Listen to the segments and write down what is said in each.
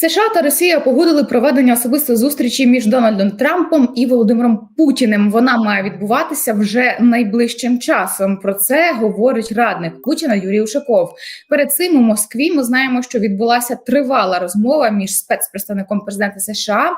США та Росія погодили проведення особистої зустрічі між Дональдом Трампом і Володимиром Путіним. Вона має відбуватися вже найближчим часом. Про це говорить радник Путіна Юрій Ушаков. Перед цим у Москві ми знаємо, що відбулася тривала розмова між спецпредставником президента США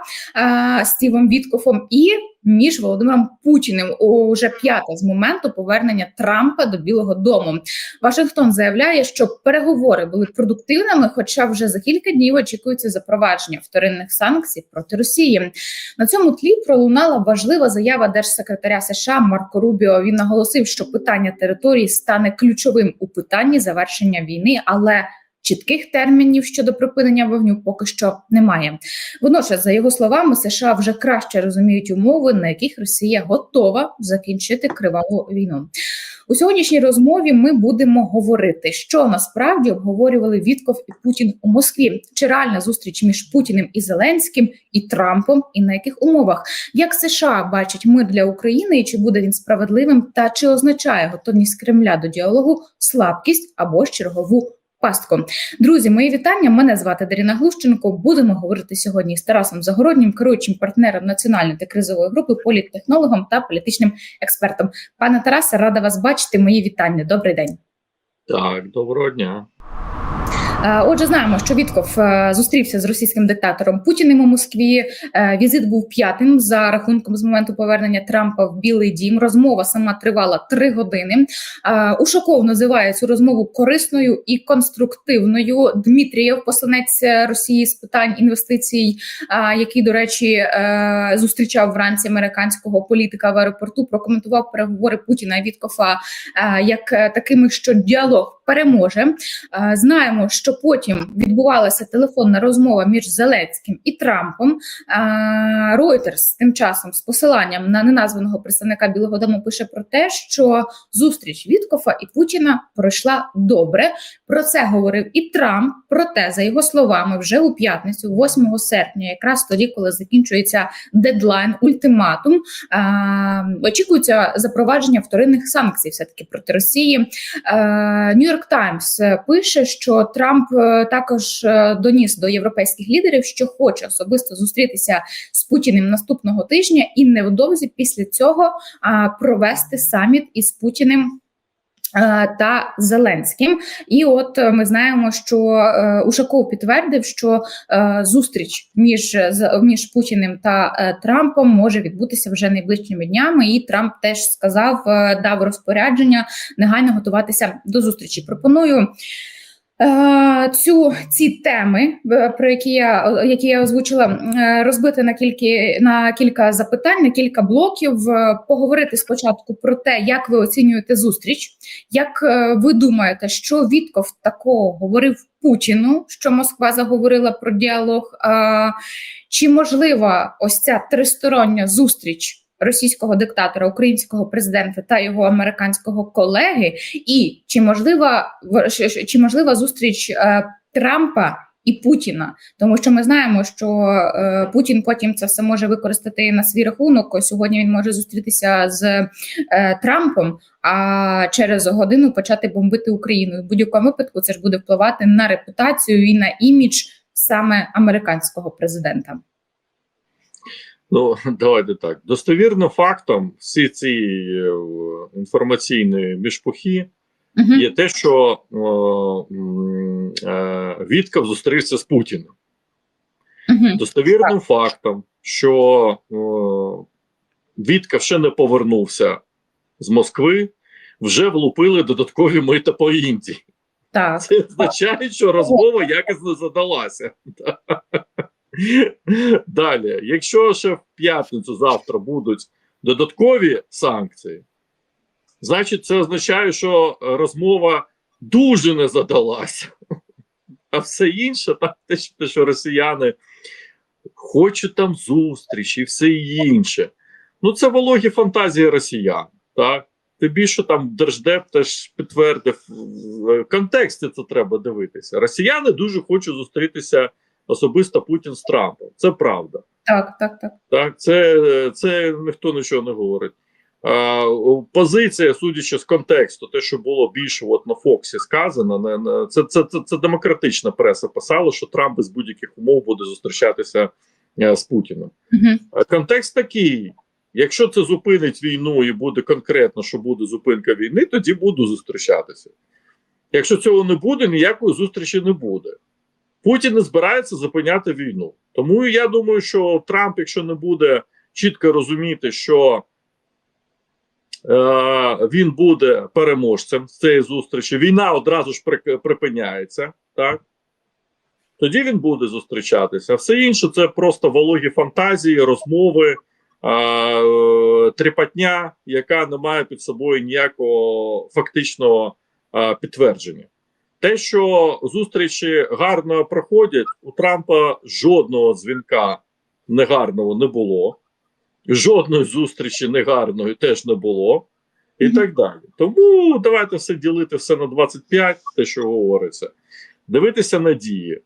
Стівом Віткофом і між Володимиром Путіним уже п'ята з моменту повернення Трампа до Білого Дому. Вашингтон заявляє, що переговори були продуктивними, хоча вже за кілька днів очікується запровадження вторинних санкцій проти Росії. На цьому тлі пролунала важлива заява держсекретаря США Марко Рубіо. Він наголосив, що питання території стане ключовим у питанні завершення війни, але Чітких термінів щодо припинення вогню поки що немає. Водночас, за його словами, США вже краще розуміють умови, на яких Росія готова закінчити криваву війну. У сьогоднішній розмові ми будемо говорити, що насправді обговорювали Вітков і Путін у Москві. Чи реальна зустріч між Путіним і Зеленським і Трампом, і на яких умовах як США бачать мир для України, і чи буде він справедливим, та чи означає готовність Кремля до діалогу слабкість або чергову пастку. Друзі, мої вітання. Мене звати Даріна Глущенко. Будемо говорити сьогодні з Тарасом Загороднім, керуючим партнером національної та кризової групи, політтехнологом та політичним експертом. Пане Тарасе, рада вас бачити. Мої вітання. Добрий день. Так, доброго дня. Е, отже, знаємо, що Вітков е, зустрівся з російським диктатором Путіним у Москві. Е, візит був п'ятим за рахунком з моменту повернення Трампа в Білий Дім. Розмова сама тривала три години. Ушаков називає цю розмову корисною і конструктивною. Дмитрієв, посланець Росії з питань інвестицій, який, до речі, зустрічав вранці американського політика в аеропорту. Прокоментував переговори Путіна і Віткофа як такими, що діалог переможе. Е, знаємо, що потім відбувалася телефонна розмова між Зеленським і Трампом. Reuters тим часом з посиланням на неназваного представника Білого Дому пише про те, що зустріч Віткофа і Путіна пройшла добре. Про це говорив і Трамп. Проте, за його словами, вже у п'ятницю, 8 серпня, якраз тоді, коли закінчується дедлайн, ультиматум, очікується запровадження вторинних санкцій, все таки проти Росії. Нью-Йорк Нью-Йорк Таймс е, пише, що Трамп е, також е, доніс до європейських лідерів, що хоче особисто зустрітися з Путіним наступного тижня, і невдовзі після цього провести саміт із Путіним. Та Зеленським, і от ми знаємо, що Ушаков підтвердив, що зустріч між між Путіним та Трампом може відбутися вже найближчими днями. І Трамп теж сказав, дав розпорядження негайно готуватися до зустрічі. Пропоную. Е, цю ці теми, е, про які я які я озвучила, е, розбити на кілька на кілька запитань, на кілька блоків. Поговорити спочатку про те, як ви оцінюєте зустріч, як ви думаєте, що Вітков такого говорив Путіну, що Москва заговорила про діалог? Чи можлива ось ця тристороння зустріч? Російського диктатора, українського президента та його американського колеги, і чи можлива чи можлива зустріч е, Трампа? І Путіна, тому що ми знаємо, що е, Путін потім це все може використати на свій рахунок. Сьогодні він може зустрітися з е, Трампом, а через годину почати бомбити Україну. В будь-якому випадку це ж буде впливати на репутацію і на імідж саме американського президента. Ну, давайте так. Достовірно фактом всі ці е, інформаційні мішпухи uh -huh. є те, що о, е, Вітков зустрівся з Путіним. Uh -huh. Достовірним так. фактом, що о, Вітков ще не повернувся з Москви, вже влупили додаткові мита по Індії. Так. Це означає, що розмова якось не задалася. Далі, якщо ще в п'ятницю завтра будуть додаткові санкції, значить це означає, що розмова дуже не задалася. А все інше, так, те, що росіяни хочуть там зустріч і все інше. Ну, це вологі фантазії росіян. так. Тим більше там Держдеп теж підтвердив в контексті це треба дивитися. Росіяни дуже хочуть зустрітися особисто Путін з Трампом. Це правда. Так, так, так. Так, це це ніхто нічого не говорить. Е, позиція, судячи з контексту, те, що було більше от на Фоксі сказано, не, не, це, це, це, це демократична преса писала, що Трамп без будь-яких умов буде зустрічатися е, з Путіним. Е, Контекст такий: якщо це зупинить війну і буде конкретно, що буде зупинка війни, тоді буду зустрічатися. Якщо цього не буде, ніякої зустрічі не буде. Путін не збирається зупиняти війну. Тому я думаю, що Трамп, якщо не буде чітко розуміти, що е, він буде переможцем з цієї зустрічі, війна одразу ж при- припиняється, так? Тоді він буде зустрічатися. Все інше це просто вологі фантазії, розмови, е, трепатня, яка не має під собою ніякого фактичного е, підтвердження. Те, що зустрічі гарно проходять, у Трампа жодного дзвінка негарного не було, жодної зустрічі негарної теж не було, і Мгм. так далі. Тому давайте все ділити все на 25, те, що говориться, дивитися на дії.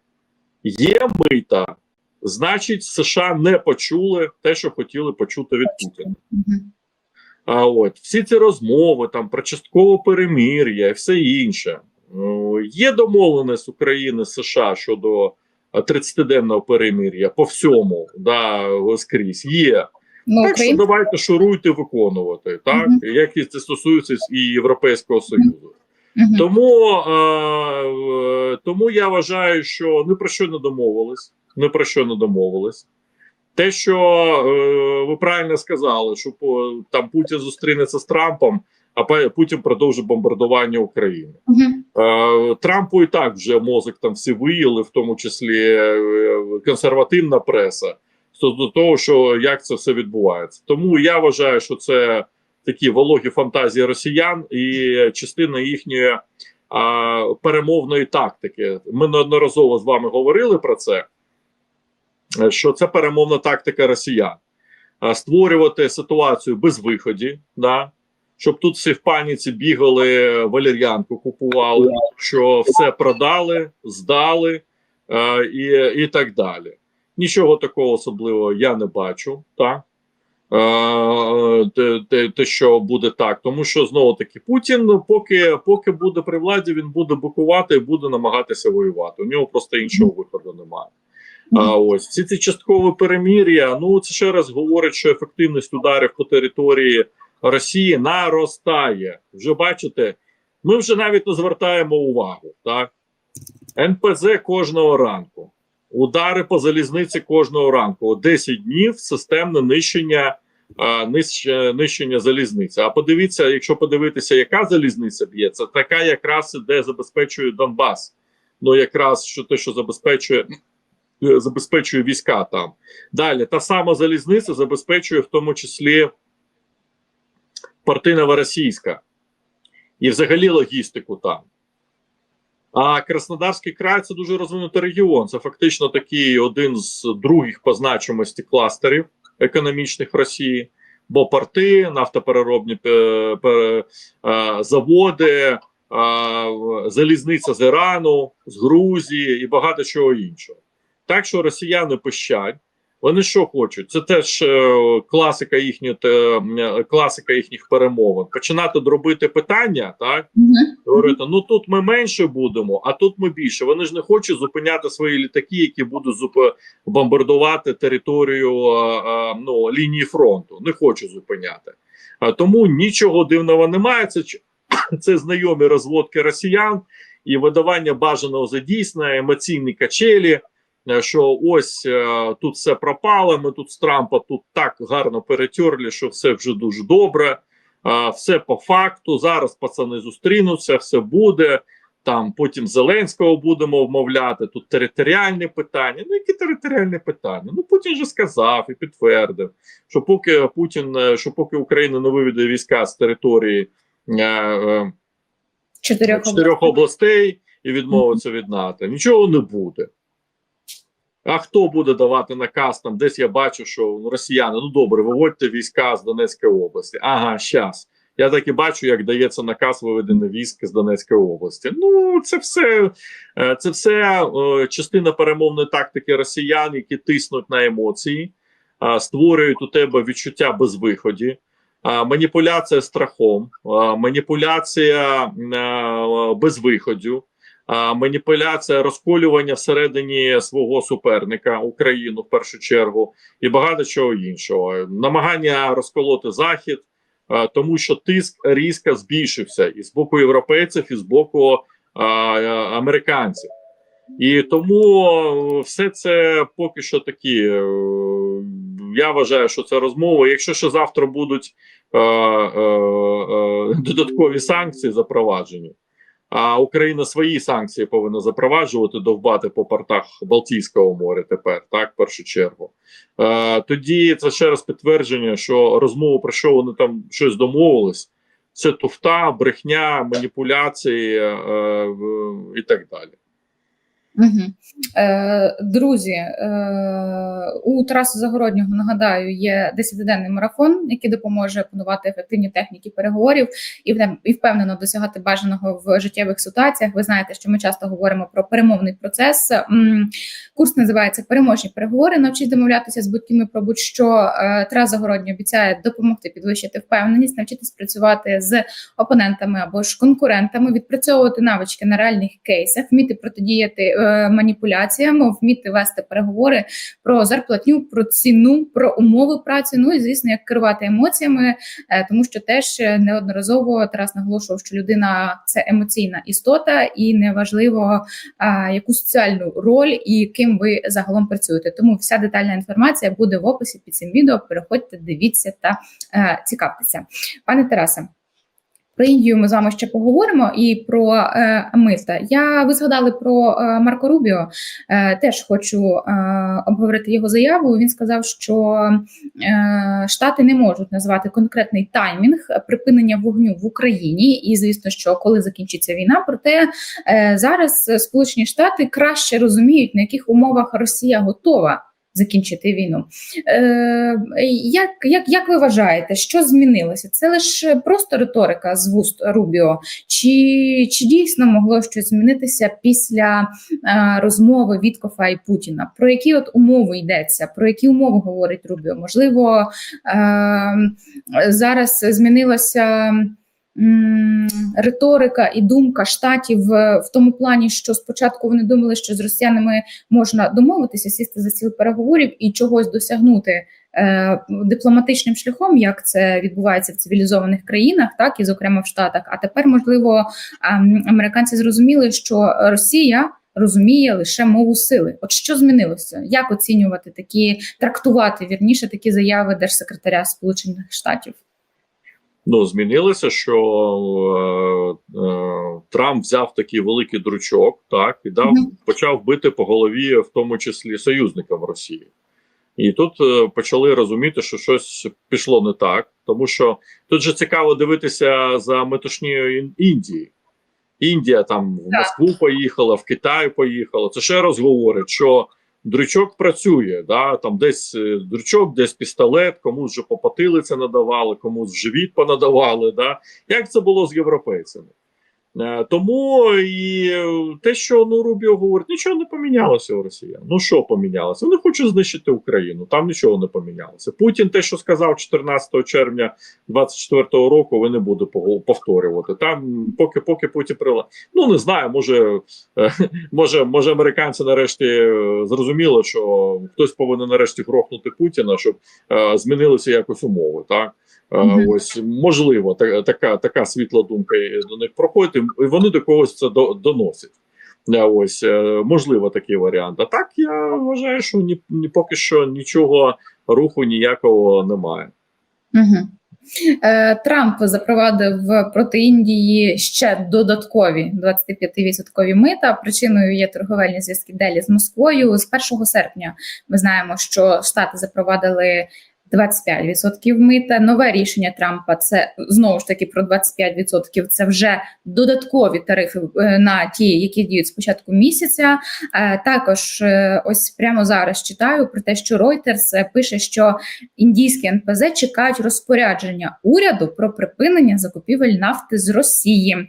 Є мита, значить, США не почули те, що хотіли почути від Путіна. А от всі ці розмови там про часткове перемир'я і все інше. Ну, є домовленість України США щодо 30-денного перемир'я по всьому, да, скрізь. Є. Ну, так що давайте шуруйте виконувати, так? Мгм. Як і це стосується і Європейського Союзу. Мгм. Тому, е, е, тому я вважаю, що ні про що не домовились. Ні про що не домовились. Те, що е, ви правильно сказали, що по, там Путін зустрінеться з Трампом, а Путін продовжить бомбардування України. Е, Трампу і так вже мозок там всі виїли, в тому числі е, консервативна преса, стосовно того, що як це все відбувається. Тому я вважаю, що це такі вологі фантазії росіян і частина їхньої а, перемовної тактики. Ми неодноразово з вами говорили про це. е, Що це перемовна тактика росіян, А, створювати ситуацію без виході, да, щоб тут всі в паніці бігали, валер'янку купували, що все продали, здали е, і, і так далі. Нічого такого особливого я не бачу, так? Е, те, те, те, що буде так, тому що знову таки Путін, ну, поки, поки буде при владі, він буде букувати і буде намагатися воювати. У нього просто іншого виходу немає. А ось всі ці часткові перемір'я. Ну це ще раз говорить, що ефективність ударів по території Росії наростає. Вже бачите, ми вже навіть не звертаємо увагу. Так НПЗ кожного ранку, удари по залізниці кожного ранку. О 10 днів системне нищення. Нищення залізниці. А подивіться, якщо подивитися, яка залізниця б'є, це така якраз де забезпечує Донбас. Ну якраз що те, що забезпечує е, забезпечує війська там. Далі та сама залізниця забезпечує в тому числі порти Новоросійська і взагалі логістику там. А Краснодарський край це дуже розвинутий регіон. Це фактично такий один з других по значимості кластерів економічних Росії. Бо порти, нафтопереробні е, е, заводи, е, залізниця з Ірану, з Грузії і багато чого іншого. Так що росіяни пищать. Вони що хочуть? Це теж е, класика їхньої е, класика їхніх перемовин. Починати дробити питання, так говорити: ну тут ми менше будемо, а тут ми більше. Вони ж не хочуть зупиняти свої літаки, які будуть зуп- бомбардувати територію е, ну, лінії фронту. Не хочуть зупиняти. А тому нічого дивного немає. Це це знайомі розводки росіян і видавання бажаного за дійсне, емоційні качелі. Е, Що ось е, тут все пропало. Ми тут з Трампа тут так гарно перетерли, що все вже дуже добре. Все по факту. Зараз пацани зустрінуться, все буде. Там потім Зеленського будемо вмовляти. Тут територіальні питання. Ну які територіальні питання? Ну Путін же сказав і підтвердив, що поки Путін, е, що поки Україна не виведе війська з території е, е, чотирьох областей і відмовиться від НАТО, нічого не буде. А хто буде давати наказ там? Десь я бачу, що ну, росіяни, ну добре, виводьте війська з Донецької області. Ага, щас. Я так і бачу, як дається наказ виведення військ з Донецької області. Ну, це все, е, це все е, частина перемовної тактики росіян, які тиснуть на емоції, е, створюють у тебе відчуття безвиході. маніпуляція страхом, маніпуляція безвиходю, а, маніпуляція розколювання всередині свого суперника Україну в першу чергу і багато чого іншого. Намагання розколоти захід, тому що тиск різко збільшився і з боку європейців, і з боку американців. І тому все це поки що такі. е, Я вважаю, що це розмова. Якщо ще завтра будуть е, е, е, додаткові санкції запроваджені, а Україна свої санкції повинна запроваджувати, довбати по портах Балтійського моря тепер, так, в першу чергу. Е, тоді це ще раз підтвердження, що розмова про що вони там щось домовились, це туфта, брехня, маніпуляції е, і так далі. Угу. Е, друзі, е, у Тараса Загороднього нагадаю, є 10-денний марафон, який допоможе опанувати ефективні техніки переговорів і і впевнено досягати бажаного в життєвих ситуаціях. Ви знаєте, що ми часто говоримо про перемовний процес. Курс називається Переможні переговори. Навчіть домовлятися з будь-ким про будь-що. Е, Тарас Загородній обіцяє допомогти підвищити впевненість, навчитись працювати з опонентами або ж конкурентами, відпрацьовувати навички на реальних кейсах, вміти протидіяти е, маніпуляціям, вміти вести переговори про зарплатню, про ціну, про умови праці. Ну і звісно, як керувати емоціями, е, тому що теж е, неодноразово Тарас наголошував, що людина це емоційна істота, і неважливо а, яку соціальну роль і ким ви загалом працюєте. Тому вся детальна інформація буде в описі під цим відео. Переходьте, дивіться та е, цікавтеся, пане Тарасе. Про Індію ми з вами ще поговоримо і про е, мита. Я ви згадали про е, Марко Рубіо. Е, теж хочу е, обговорити його заяву. Він сказав, що е, Штати не можуть назвати конкретний таймінг припинення вогню в Україні, і звісно, що коли закінчиться війна, проте е, зараз Сполучені Штати краще розуміють, на яких умовах Росія готова. Закінчити війну. Е, як, як, як ви вважаєте, що змінилося? Це лише просто риторика з вуст Рубіо, чи, чи дійсно могло щось змінитися після е, розмови Віткофа і Путіна? Про які от умови йдеться? Про які умови говорить Рубіо? Можливо, е, зараз змінилася. Риторика і думка штатів в, в тому плані, що спочатку вони думали, що з росіянами можна домовитися, сісти за стіл переговорів і чогось досягнути е, дипломатичним шляхом, як це відбувається в цивілізованих країнах, так і зокрема в Штатах. А тепер, можливо, ем, американці зрозуміли, що Росія розуміє лише мову сили. От що змінилося? Як оцінювати такі, трактувати вірніше такі заяви держсекретаря Сполучених Штатів? Ну, змінилося, що е, е, Трамп взяв такий великий дручок, так і дав, почав бити по голові, в тому числі союзникам Росії. І тут е, почали розуміти, що щось пішло не так, тому що тут же цікаво дивитися за метушнією Індії. Індія там в Москву поїхала, в Китай поїхала. Це ще раз говорить, що дрючок працює. Да? Там десь е, дрючок, десь пістолет, комусь вже по надавали, комусь живіт понадавали. Да? Як це було з європейцями? Е, Тому і те, що ну Рубіо говорить, нічого не помінялося у росіян. Ну що помінялося? Вони хочуть знищити Україну. Там нічого не помінялося. Путін те, що сказав 14 червня 24-го року, ви не буду повторювати. Там поки поки Путін прила. Ну не знаю, може, е, може, може, американці нарешті е, зрозуміли, що хтось повинен нарешті грохнути Путіна, щоб е, змінилися якось умови. Так. Мгм. Ось можливо, та, така, така світла думка до них проходить, і вони до когось це до, доносять. Е, Ось е, можливо такий варіант. А так я вважаю, що ні, ні поки що нічого руху ніякого немає. Угу. Трамп запровадив проти Індії ще додаткові 25% мита. Причиною є торговельні зв'язки Делі з Москвою. З 1 серпня ми знаємо, що Штати запровадили 25% мита. Нове рішення Трампа це знову ж таки про 25%. Це вже додаткові тарифи е, на ті, які діють з початку місяця. Е, Також е, ось прямо зараз читаю про те, що Reuters пише, що індійські НПЗ чекають розпорядження уряду про припинення закупівель нафти з Росії.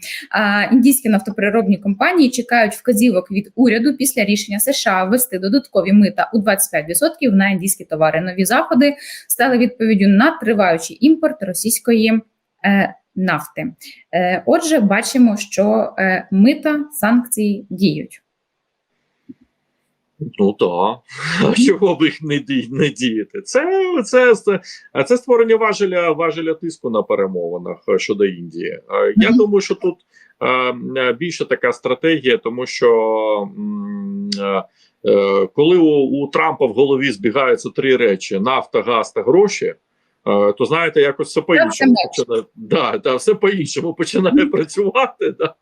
Індійські нафтопереробні компанії чекають вказівок від уряду після рішення США ввести додаткові мита у 25% на індійські товари. Нові заходи стали відповіддю на триваючий імпорт російської е, нафти. Е, Отже, бачимо, що е, мита санкції діють. Ну так. А чого б їх не, не діяти? Це, це, це, створення важеля, важеля тиску на перемовинах щодо Індії. Я думаю, що тут е, е, більше така стратегія, тому що коли у, у Трампа в голові збігаються три речі: нафта, газ та гроші. е, То знаєте, якось все по-іншому починає. Да, да, все по-іншому починає працювати. Да.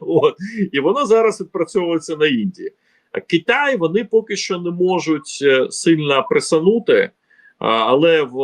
От. І воно зараз відпрацьовується на Індії. А Китай вони поки що не можуть е, сильно присанути, але в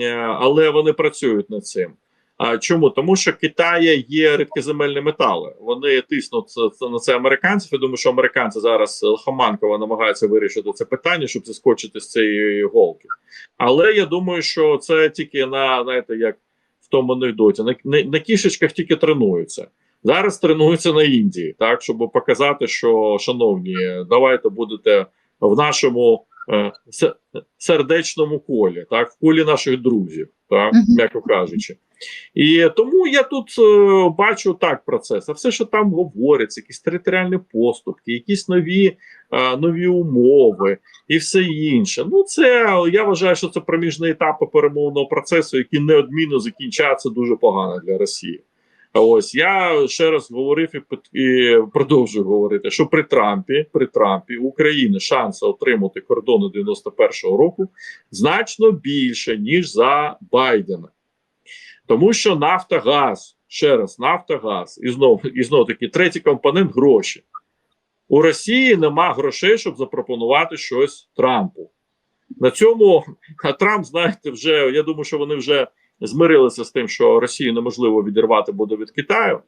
е, але вони працюють над цим. А чому? Тому що Китає є рідкоземельні метали. Вони тиснуть на це американців. Я думаю, що американці зараз лихоманково намагаються вирішити це питання, щоб заскочити з цієї голки. Але я думаю, що це тільки на знаєте, як в тому анекдоті, на, на, на кішечках тільки тренуються. Зараз тренуються на Індії, так щоб показати, що шановні, давайте будете в нашому сердечному колі, так, в колі наших друзів, так, м'яко кажучи. І тому я тут е, бачу так процес. А все, що там говориться, якісь територіальні поступки, якісь нові, е, нові умови і все інше. Ну, це я вважаю, що це проміжні етапи перемовного процесу, які неодмінно закінчаться дуже погано для Росії. Ось я ще раз говорив і, і продовжую говорити, що при Трампі, при Трампі України шанси отримати кордони 91-го року значно більше ніж за Байдена, тому що Нафтогаз, ще раз, Нафтогаз, і знов і знов таки третій компонент гроші. У Росії нема грошей, щоб запропонувати щось Трампу. На цьому а Трамп, знаєте, вже я думаю, що вони вже змирилися з тим, що Росію неможливо відірвати буде від Китаю.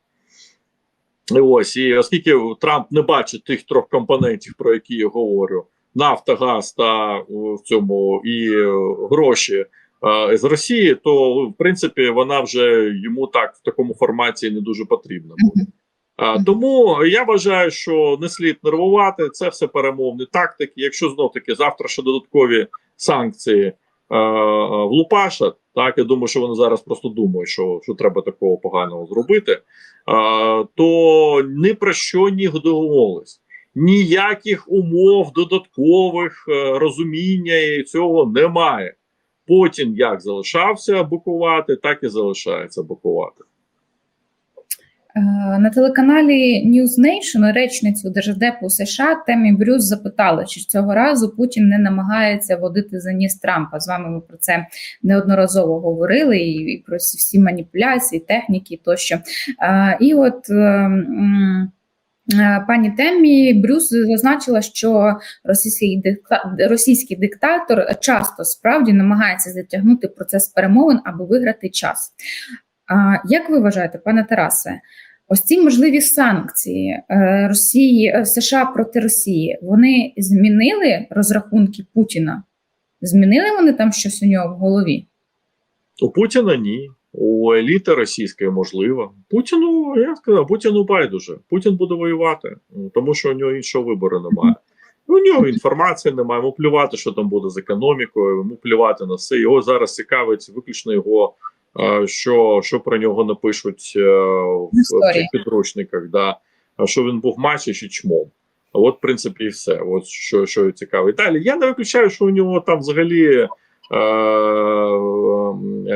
І ось, і оскільки Трамп не бачить тих трьох компонентів, про які я говорю: нафта, газ та в цьому і е, гроші е, з Росії, то в принципі вона вже йому так в такому форматі не дуже потрібна буде. А, тому я вважаю, що не слід нервувати. Це все перемовні тактики. Якщо знов таки завтра ще додаткові санкції е, е, влупашать, так я думаю, що вони зараз просто думають, що, що треба такого поганого зробити, е, то ні про що ні домовились. Ніяких умов додаткових е, розуміння цього немає. Путін як залишався бокувати, так і залишається букувати. Е, На телеканалі News Nation речницю Держдепу США Темі Брюс запитали, чи цього разу Путін не намагається водити за ніс Трампа. З вами ми про це неодноразово говорили і, про всі- маніпуляції, техніки тощо. Е, І от. е, Пані Темі Брюс зазначила, що російський дикта... російський диктатор часто справді намагається затягнути процес перемовин, аби виграти час. А як ви вважаєте, пане Тарасе, ось ці можливі санкції е, Росії е, США проти Росії вони змінили розрахунки Путіна? Змінили вони там щось у нього в голові? У Путіна ні. У еліти російської можливо. Путіну, я сказав, Путіну байдуже. Путін буде воювати, тому що у нього іншого вибору немає. У нього інформації немає. Йому плювати, що там буде з економікою, йому плювати на все. Його зараз цікавить виключно його, що, що про нього напишуть е, в, цих підручниках. Да. Що він був матчі чи чмом. А от, в принципі, і все. От що, що цікаво. І далі я не виключаю, що у нього там взагалі. Е,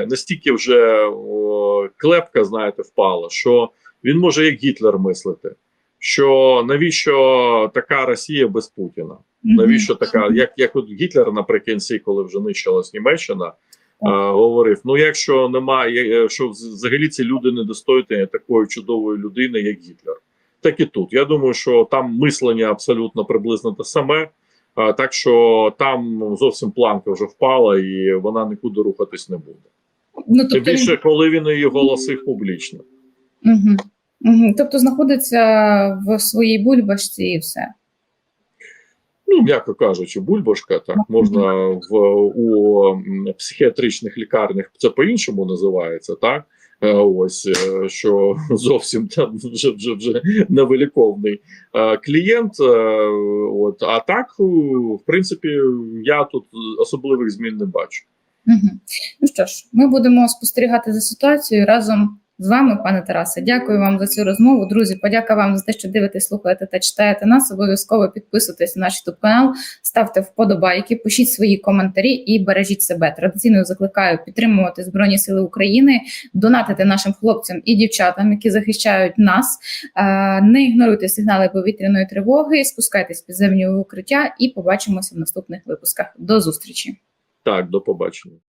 настільки вже о, клепка, знаєте, впала, що він може як Гітлер мислити. Що навіщо така Росія без Путіна? Навіщо така, як як от Гітлер наприкінці, коли вже нищилась Німеччина, е, говорив: ну якщо немає, е, що взагалі ці люди недостойні такої чудової людини, як Гітлер. Так і тут. Я думаю, що там мислення абсолютно приблизно те саме. Так що там зовсім планка вже впала, і вона нікуди рухатись не буде. Ну, Тим більше, коли він її голосив публічно. Угу. Угу. Тобто знаходиться в своїй бульбашці і все. Ну, м'яко кажучи, бульбашка, так можна в у психіатричних лікарнях це по-іншому називається, так Е, Ось е, що зовсім там вже вже вже невиліковний е, клієнт. От а так, в принципі, я тут особливих змін не бачу. Угу. Ну що ж, ми будемо спостерігати за ситуацією разом з вами, пане Тарасе. Дякую вам за цю розмову. Друзі, подяка вам за те, що дивитесь, слухаєте та читаєте нас. Обов'язково підписуйтесь на наш youtube канал, ставте вподобайки, пишіть свої коментарі і бережіть себе. Традиційно закликаю підтримувати Збройні Сили України, донатити нашим хлопцям і дівчатам, які захищають нас. Е, Не ігноруйте сигнали повітряної тривоги, спускайтесь в підземні укриття і побачимося в наступних випусках. До зустрічі. Так, до побачення.